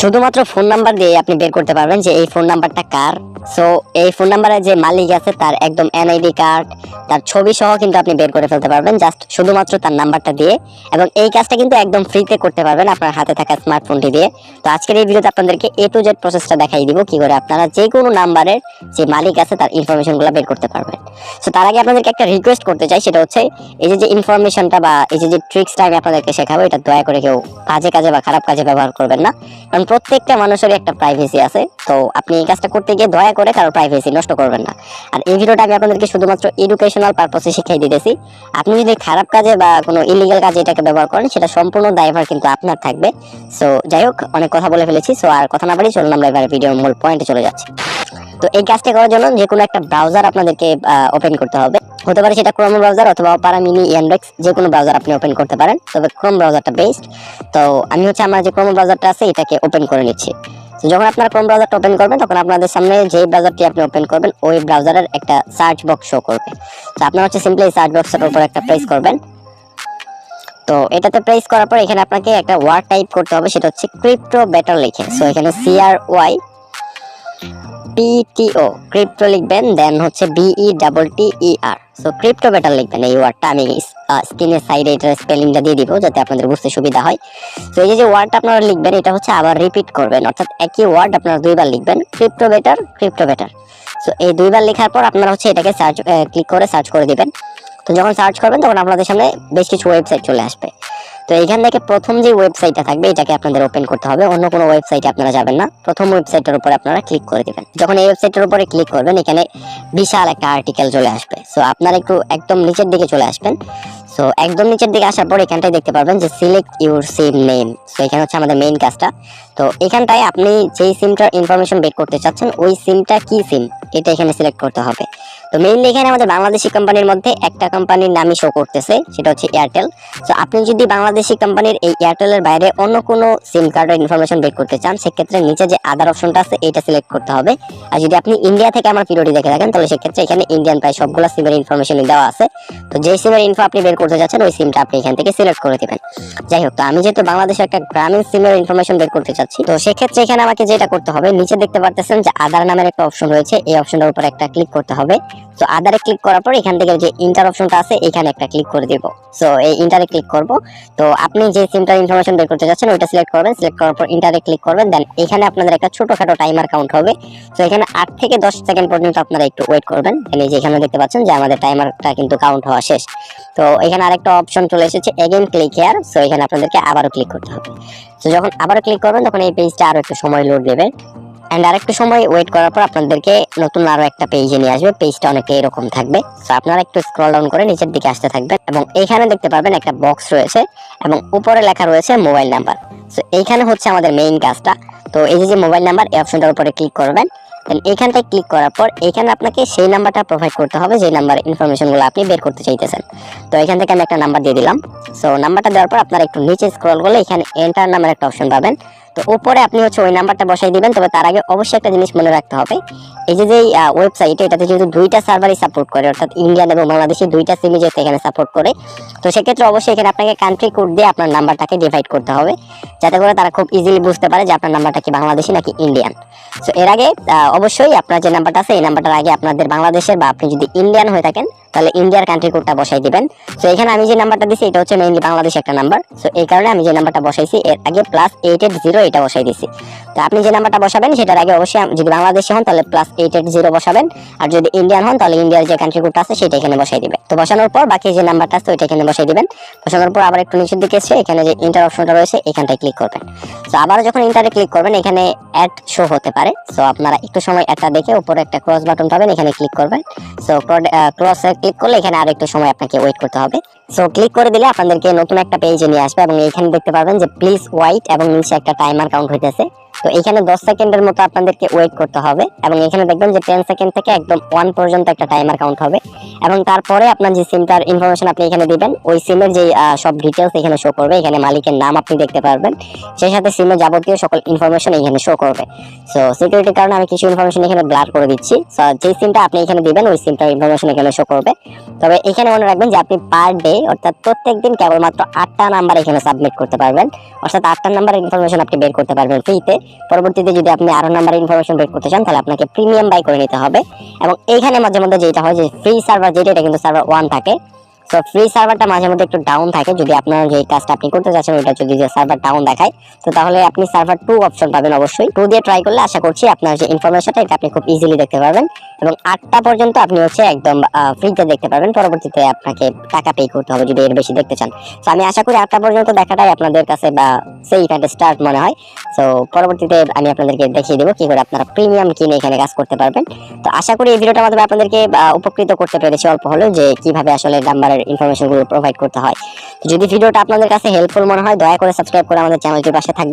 শুধুমাত্র phone number দিয়ে আপনি বের করতে পারবেন যে এই ফোন নাম্বারটা কার। সো এই ফোন নাম্বারে যে মালিক আছে, তার একদম এনআইডি কার্ড তার ছবি সহ কিন্তু আপনি বের করে ফেলতে পারবেন। জাস্ট শুধুমাত্র তার নাম্বারটা দিয়ে। এবং এই কাজটা কিন্তু একদম ফ্রিতে করতে পারবেন আপনার হাতে থাকা স্মার্টফোনটি দিয়ে। তো আজকের এই ভিডিওতে আপনাদেরকে এ টু জেড প্রসেসটা দেখাই দিব, কি করে আপনারা যে কোনো নাম্বারের যে মালিক আছে, তার ইনফরমেশনগুলো বের করতে পারবেন। সো তার আগে আপনাদেরকে একটা রিকোয়েস্ট করতে চাই, সেটা হচ্ছে, এই যে যে ইনফরমেশনটা বা এই যে যে ট্রিক্সটা আমি আপনাদেরকে শেখাবো, এটা দয়া করে কেউ বাজে কাজে বা খারাপ কাজে ব্যবহার করবেন না। কারণ প্রত্যেকটা মানুষেরই একটা প্রাইভেসি আছে। তো আপনি এই কাজটা করতে গিয়ে দয়া করে কারও প্রাইভেসি নষ্ট করবেন না। আর এই ভিডিওটা আমি আপনাদেরকে শুধুমাত্র এডুকেশনাল পারপাসে শিখিয়ে দিতেছি। আপনি যদি খারাপ কাজে বা কোনো ইলিগাল কাজে এটাকে ব্যবহার করেন, সেটা সম্পূর্ণ দায়ভার কিন্তু আপনার থাকবে। সো যাই হোক, অনেক কথা বলে ফেলেছি। সো আর কথা না বাড়ি চলুন, আমরা এবার ভিডিওর মূল পয়েন্টে চলে যাচ্ছি। তো এই কাজটা করার জন্য যে কোনো একটা ব্রাউজার আপনাদেরকে ওপেন করতে হবে। হতে পারে সেটা ক্রোম ব্রাউজার অথবা অপারা মিনি ইয়ানডেক্স যে কোনো ব্রাউজার আপনি ওপেন করতে পারেন। তবে ক্রোম ব্রাউজারটা বেস্ট তো আমি হচ্ছে আমার যে ক্রোম ব্রাউজারটা আছে, এটাকে ওপেন করে নিচ্ছি। যখন আপনারা ক্রোম ব্রাউজারটা ওপেন করবেন, তখন আপনাদের সামনে যে ব্রাউজারটি আপনি ওপেন করবেন, ওই ব্রাউজারের একটা সার্চ বক্স শো করবে। তো আপনারা হচ্ছে সিম্পলি সার্চ বক্সের উপর একটা প্রেস করবেন। তো এটাতে প্রেস করার পর এখানে আপনাকে একটা ওয়ার্ড টাইপ করতে হবে, সেটা হচ্ছে ক্রিপ্টো বেটার লিখে। সো এখানে C R Y P T O crypto লিখবেন দেন হচ্ছে B E double T E R so crypto better লিখবেন এই ওয়ার্ডটা আমি স্ক্রিনের সাইডে এটার স্পেলিংটা দিয়ে দিব যাতে আপনাদের বুঝতে সুবিধা হয়। তো এই যে ওয়ার্ডটা আপনারা লিখবেন, এটা হচ্ছে আবার রিপিট করবেন। অর্থাৎ একই ওয়ার্ড আপনারা দুইবার লিখবেন crypto better crypto better so এই দুইবার লেখার পর আপনারা হচ্ছে এটাকে সার্চ ক্লিক করে সার্চ করে দিবেন। তো যখন সার্চ করবেন, তখন আপনাদের সামনে বেশ কিছু ওয়েবসাইট চলে আসবে। তো এখান থেকে প্রথম যে ওয়েবসাইটটা থাকবে, এটাকে আপনাদের ওপেন করতে হবে। অন্য কোনো ওয়েবসাইটে আপনারা যাবেন না। প্রথম ওয়েবসাইটের উপরে আপনারা ক্লিক করে দিবেন। যখন এই ওয়েবসাইটের উপরে ক্লিক করবেন, এখানে বিশাল একটা আর্টিকেল চলে আসবে। সো আপনারা একটু একদম নিচের দিকে চলে আসবেন। সো একদম নিচের দিকে আসার পর এখানটায় দেখতে পারবেন যে select your SIM name so এখানে হচ্ছে আমাদের মেইন কাজটা। তো, এখানটায় আপনি যেই সিমটার ইনফরমেশন বের করতে চাচ্ছেন, ওই সিমটা কি সিম এটা এখানে সিলেক্ট করতে হবে। তো মেইনলি এখানে আমাদের বাংলাদেশি কোম্পানির মধ্যে একটা কোম্পানির নামই শো করতেছে, সেটা হচ্ছে এয়ারটেল সো আপনি যদি বাংলাদেশি কোম্পানির এই এয়ারটেলের বাইরে অন্য কোনো সিম কার্ডের ইনফরমেশন বের করতে চান, সেক্ষেত্রে নিচে যে আদার অপশনটা আছে, এইটা সিলেক্ট করতে হবে। আর যদি আপনি ইন্ডিয়া থেকে আমার ভিডিওটি দেখে থাকেন, তাহলে সেক্ষেত্রে এখানে ইন্ডিয়ান প্রায় সবগুলো সিমের ইনফরমেশন দেওয়া আছে। তো যে সিমের ইনফো আপনি বের করতে চাচ্ছেন ওই সিমটা আপনি এখান থেকে সিলেক্ট করে দেবেন। যাই হোক, তো আমি যেহেতু বাংলাদেশে একটা গ্রামীণ সিমের ইনফরমেশন বের করতে চাচ্ছি, তো সেক্ষেত্রে এখানে আমাকে যেটা করতে হবে, নিচে দেখতে পারতেছেন যে আদার নামের একটা অপশন রয়েছে, এই অপশনটার উপর একটা ক্লিক করতে হবে। তো আদারে ক্লিক করার পর এখান থেকে যে ইন্টার অপশনটা আছে, এখানে একটা ক্লিক করে দিব। সো এই ইন্টারে ক্লিক করব। তো, আপনি যে সিমটার ইনফরমেশন বের করতে চাচ্ছেন ওইটা সিলেক্ট করবেন। সিলেক্ট করার পর ইন্টারে ক্লিক করবেন। দেন এখানে আপনাদের একটা ছোটখাটো টাইমার কাউন্ট হবে। তো এখানে আট থেকে দশ সেকেন্ড পর্যন্ত আপনারা একটু ওয়েট করবেন। এই যে এখানে দেখতে পাচ্ছেন যে আমাদের টাইমারটা কিন্তু কাউন্ট হওয়া শেষ। তো, এখানে আরেকটা অপশন চলে এসেছে এগেন ক্লিক হেয়ার সো এখানে আপনাদেরকে আবারও ক্লিক করতে হবে। তো যখন আবারও ক্লিক করবেন, তখন এই পেজটা আরও একটু সময় লোড দেবে। অ্যান্ড আরেকটু সময় ওয়েট করার পর আপনাদেরকে নতুন আরও একটা পেজে নিয়ে আসবে। পেজটা অনেকটা এরকম থাকবে। তো আপনারা একটু স্ক্রল ডাউন করে নিচের দিকে আসতে থাকবেন এবং এইখানে দেখতে পারবেন একটা বক্স রয়েছে এবং উপরে লেখা রয়েছে মোবাইল নাম্বার তো এইখানে হচ্ছে আমাদের মেইন কাজটা। তো এই যে যে মোবাইল নাম্বার এই অপশনটার উপরে ক্লিক করবেন। দেন এইখানটায় ক্লিক করার পর এখানে আপনাকে সেই নাম্বারটা প্রোভাইড করতে হবে যে নাম্বার ইনফরমেশনগুলো আপনি বের করতে চাইতেছেন। তো এখান থেকে আমি একটা নাম্বার দিয়ে দিলাম। সো নাম্বারটা দেওয়ার পর আপনারা একটু নিচে স্ক্রল করলে এখানে এন্টার নামের একটা অপশন পাবেন। তো উপরে আপনি হচ্ছে ওই নাম্বারটা বসাই দিবেন, তবে তার আগে অবশ্যই একটা জিনিস মনে রাখতে হবে। এই যে যে ওয়েবসাইট এটাতে যেহেতু দুইটা সার্ভারই সাপোর্ট করে, অর্থাৎ ইন্ডিয়ান এবং বাংলাদেশি দুইটা সিমই যেহেতু এখানে সাপোর্ট করে, তো সেক্ষেত্রে অবশ্যই এখানে আপনাকে কান্ট্রি কোড দিয়ে আপনার নাম্বারটাকে ডিভাইড করতে হবে, যাতে করে তারা খুব ইজিলি বুঝতে পারে যে আপনার নাম্বারটা কি বাংলাদেশি নাকি ইন্ডিয়ান সো এর আগে অবশ্যই আপনার যে নাম্বারটা আছে, এই নাম্বারটার আগে আপনাদের বাংলাদেশের বা আপনি যদি ইন্ডিয়ান হয়ে থাকেন তাহলে ইন্ডিয়ার কান্ট্রি কোডটা বসাই দিবেন। সো এখানে আমি যে নাম্বারটা দিছি, এটা হচ্ছে মেইনলি বাংলাদেশ একটা নাম্বার সো এই কারণে আমি যে নাম্বারটা বসাইছি, এর আগে প্লাস এইট এইট জিরো এটা বসাই দিছি। তো আপনি যে নাম্বারটা বসাবেন, সেটার আগে অবশ্যই যদি বাংলাদেশি হন, তাহলে প্লাস এইট এইট জিরো বসাবেন। আর যদি ইন্ডিয়ান হন, তাহলে ইন্ডিয়ার যে কান্ট্রি কোডটা আছে, সেটা এখানে বসাই দিবেন। তো বসানোর পর বাকি যে নাম্বারটা আছে, ওইটা এখানে বসাই দিবেন। বসানোর পর আবার একটু নিচের দিকে এসে এখানে যে ইন্টার অপশনটা রয়েছে, এখানটায় ক্লিক করবেন। তো আবার যখন ইন্টারে ক্লিক করবেন, এখানে অ্যাড শো হতে পারে। সো আপনারা একটু সময় অ্যাডটা দেখে উপরে একটা ক্রস বাটন পাবেন, এখানে ক্লিক করবেন। সো ক্রসে ক্লিক করলে এখানে আর একটু সময় আপনাকে ওয়েট করতে হবে। সো ক্লিক করে দিলে আপনাদেরকে নতুন একটা পেজে নিয়ে আসবে এবং এখানে দেখতে পারবেন যে প্লিজ ওয়াইট এবং নিচে একটা টাইমার কাউন্ট হইতেছে। তো এখানে দশ সেকেন্ডের মতো আপনাদেরকে ওয়েট করতে হবে এবং এখানে দেখবেন যে টেন সেকেন্ড থেকে একদম ওয়ান পর্যন্ত একটা টাইমার কাউন্ট হবে। এবং তারপরে আপনার যে সিমটার ইনফরমেশন আপনি এখানে দিবেন ওই সিমের যে সব ডিটেলস এখানে শো করবে। এখানে মালিকের নাম আপনি দেখতে পারবেন। সেই সাথে সিমের যাবতীয় সকল ইনফরমেশন এখানে শো করবে। সো সিকিউরিটির কারণে আমি কিছু ইনফরমেশন এখানে ব্লার করে দিচ্ছি। So, যে সিমটা আপনি এখানে দিবেন ওই সিমটার ইনফরমেশন এখানে শো করবে। তবে এখানে মনে রাখবেন যে আপনি পার ডে অর্থাৎ প্রত্যেক দিন কেবলমাত্র আটটা নাম্বার এখানে সাবমিট করতে পারবেন। অর্থাৎ আটটা নাম্বার ইনফরমেশন আপনি বের করতে পারবেন ফ্রিতে পরবর্তীতে যদি আপনি আরও নাম্বার ইনফরমেশন বের করতে চান, তাহলে আপনাকে প্রিমিয়াম বাই করে নিতে হবে। এবং এইখানে মাঝে মধ্যে যেটা হয় যে ফ্রি সার্ভার যেটা, এটা কিন্তু সার্ভার ওয়ান থাকে। তো ফ্রি সার্ভারটা মাঝে মধ্যে একটু ডাউন থাকে। যদি আপনার যে কাজটা আপনি করতে চাচ্ছেন, ওইটা যদি সার্ভার ডাউন দেখায়, তো তাহলে আপনি সার্ভার টু অপশন পাবেন অবশ্যই। টু দিয়ে ট্রাই করলে আশা করছি আপনার যে ইনফরমেশনটা এটা আপনি খুব ইজিলি দেখতে পারবেন। এবং আটটা পর্যন্ত আপনি হচ্ছে একদম ফ্রিতে দেখতে পারবেন। পরবর্তীতে আপনাকে টাকা পে করতে হবে যদি এর বেশি দেখতে চান। তো আমি আশা করি আটটা পর্যন্ত দেখাটাই আপনাদের কাছে, বা সেই একটা স্টার্ট মনে হয়। তো পরবর্তীতে আমি আপনাদেরকে দেখিয়ে দেবো কি করে আপনারা প্রিমিয়াম কিনে এখানে কাজ করতে পারবেন। তো আশা করি এই ভিডিওটার মাধ্যমে আপনাদেরকে উপকৃত করতে পেরেছি অল্প হলেও, যে কীভাবে আসলে নাম্বারের ইনফরমেশনগুলো প্রোভাইড করতে হয়। যদি ভিডিওটা আপনাদের কাছে হেল্পফুল মনে হয়, দয়া করে সাবস্ক্রাইব করে আমাদের চ্যানেলটির পাশে থাকবেন।